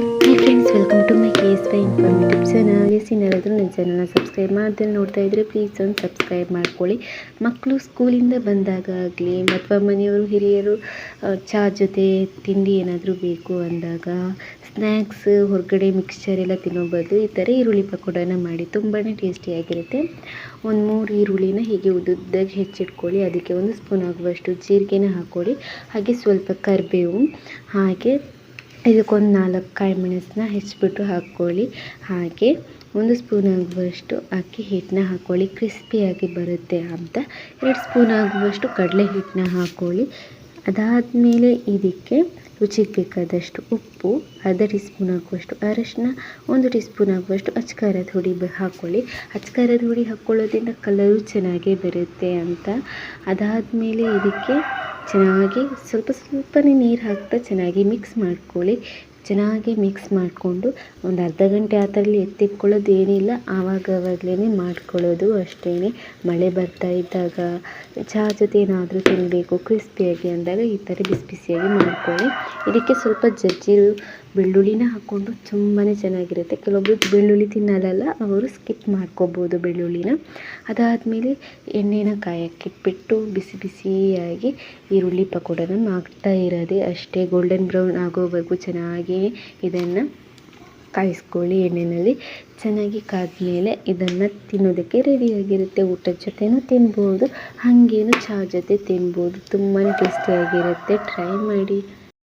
Hi friends welcome to my K S Y channel S ಏನಾದರೂ ನನ್ನ ಚಾನಲ್ನ subscribe ಮಾಡ್ದೆ ನೋಡ್ತಾ ಇದ್ದರೆ ಪ್ಲೀಸ್ ಒಂದು ಸಬ್ಸ್ಕ್ರೈಬ್ ಮಾಡ್ಕೊಳ್ಳಿ. ಮಕ್ಕಳು ಸ್ಕೂಲಿಂದ ಬಂದಾಗ ಆಗಲಿ, ಅಥವಾ ಮನೆಯವರು ಹಿರಿಯರು ಚಹಾ ಜೊತೆ ತಿಂಡಿ ಏನಾದರೂ ಬೇಕು ಅಂದಾಗ ಸ್ನ್ಯಾಕ್ಸ್ ಹೊರಗಡೆ ಮಿಕ್ಸ್ಚರ್ ಎಲ್ಲ ತಿನ್ನೋ ಬದಲು ಈ ಥರ ಈರುಳ್ಳಿ ಪಕೋಡನ ಮಾಡಿ ತುಂಬಾ ಟೇಸ್ಟಿಯಾಗಿರುತ್ತೆ ಒಂದು ಮೂರು ಈರುಳ್ಳಿನ ಹೀಗೆ ಉದ್ದುದ್ದಾಗಿ ಹೆಚ್ಚಿಟ್ಕೊಳ್ಳಿ. ಅದಕ್ಕೆ ಒಂದು ಸ್ಪೂನ್ ಆಗುವಷ್ಟು ಜೀರಿಗೆನ ಹಾಕ್ಕೊಳ್ಳಿ. ಹಾಗೆ ಸ್ವಲ್ಪ ಕರಿಬೇವು, ಹಾಗೆ ಇದಕ್ಕೊಂದು ನಾಲ್ಕು ಕಾಯಿ ಮೆಣಸನ್ನ ಹೆಚ್ಚಿಬಿಟ್ಟು ಹಾಕ್ಕೊಳ್ಳಿ. ಹಾಗೆ ಒಂದು ಸ್ಪೂನ್ ಆಗುವಷ್ಟು ಅಕ್ಕಿ ಹಿಟ್ಟನ್ನ ಹಾಕ್ಕೊಳ್ಳಿ. ಕ್ರಿಸ್ಪಿಯಾಗಿ ಬರುತ್ತೆ ಅಂತ. ಎರಡು ಸ್ಪೂನ್ ಆಗುವಷ್ಟು ಕಡಲೆ ಹಿಟ್ಟನ್ನ ಹಾಕ್ಕೊಳ್ಳಿ. ಅದಾದಮೇಲೆ ಇದಕ್ಕೆ ರುಚಿಗೆ ಬೇಕಾದಷ್ಟು ಉಪ್ಪು, ಅರ್ಧ ಟೀ ಸ್ಪೂನ್ ಆಗುವಷ್ಟು ಅರಶಿನ, ಒಂದು ಟೀ ಸ್ಪೂನ್ ಆಗುವಷ್ಟು ಅಚ್ಕಾರದ ಹುಡಿ ಹಾಕ್ಕೊಳ್ಳಿ. ಅಚ್ಕಾರದ ಹುಡಿ ಹಾಕ್ಕೊಳ್ಳೋದ್ರಿಂದ ಕಲರು ಚೆನ್ನಾಗೇ ಬರುತ್ತೆ ಅಂತ. ಅದಾದಮೇಲೆ ಇದಕ್ಕೆ ಚೆನ್ನಾಗಿ ಸ್ವಲ್ಪ ಸ್ವಲ್ಪನೇ ನೀರು ಹಾಕ್ತಾ ಚೆನ್ನಾಗಿ ಮಿಕ್ಸ್ ಮಾಡ್ಕೊಳ್ಳಿ. ಚೆನ್ನಾಗಿ ಮಿಕ್ಸ್ ಮಾಡಿಕೊಂಡು ಒಂದು ಅರ್ಧ ಗಂಟೆ ಆ ಥರಲ್ಲಿ ಎತ್ತಿಟ್ಕೊಳ್ಳೋದು ಏನಿಲ್ಲ ಆವಾಗವಾಗಲೇ ಮಾಡ್ಕೊಳ್ಳೋದು ಅಷ್ಟೇ ಮಳೆ ಬರ್ತಾ ಇದ್ದಾಗ ಚಹಾ ಜೊತೆ ಏನಾದರೂ ತಿನ್ನಬೇಕು ಕ್ರಿಸ್ಪಿಯಾಗಿ ಅಂದಾಗ ಈ ಥರ ಬಿಸಿ ಬಿಸಿಯಾಗಿ ಮಾಡ್ಕೊಳ್ಳಿ. ಇದಕ್ಕೆ ಸ್ವಲ್ಪ ಜಜ್ಜಿರು ಬೆಳ್ಳುಳ್ಳಿನ ಹಾಕ್ಕೊಂಡು ತುಂಬಾ ಚೆನ್ನಾಗಿರುತ್ತೆ. ಕೆಲವೊಬ್ಬರು ಬೆಳ್ಳುಳ್ಳಿ ತಿನ್ನಲ್ಲ ಅವರು ಸ್ಕಿಪ್ ಮಾಡ್ಕೋಬೋದು ಬೆಳ್ಳುಳ್ಳಿನ. ಅದಾದಮೇಲೆ ಎಣ್ಣೆನ ಕಾಯಕ್ಕಿಟ್ಬಿಟ್ಟು ಬಿಸಿ ಬಿಸಿಯಾಗಿ ಈರುಳ್ಳಿ ಪಕೋಡನ ಮಾಡ್ತಾ ಇರೋದೇ ಅಷ್ಟೇ. ಗೋಲ್ಡನ್ ಬ್ರೌನ್ ಆಗೋವರೆಗೂ ಚೆನ್ನಾಗಿ ಇದನ್ನು ಕಾಯಿಸ್ಕೊಳ್ಳಿ ಎಣ್ಣೆಯಲ್ಲಿ ಚೆನ್ನಾಗಿ ಕಾದ್ಮೇಲೆ ಇದನ್ನು ತಿನ್ನೋದಕ್ಕೆ ರೆಡಿಯಾಗಿರುತ್ತೆ ಊಟದ ಜೊತೆನೂ ತಿನ್ಬೋದು, ಹಾಗೇನು ಚಹಾ ಜೊತೆ ತಿನ್ಬೋದು. ತುಂಬಾ ಟೇಸ್ಟಿಯಾಗಿರುತ್ತೆ ಟ್ರೈ ಮಾಡಿ.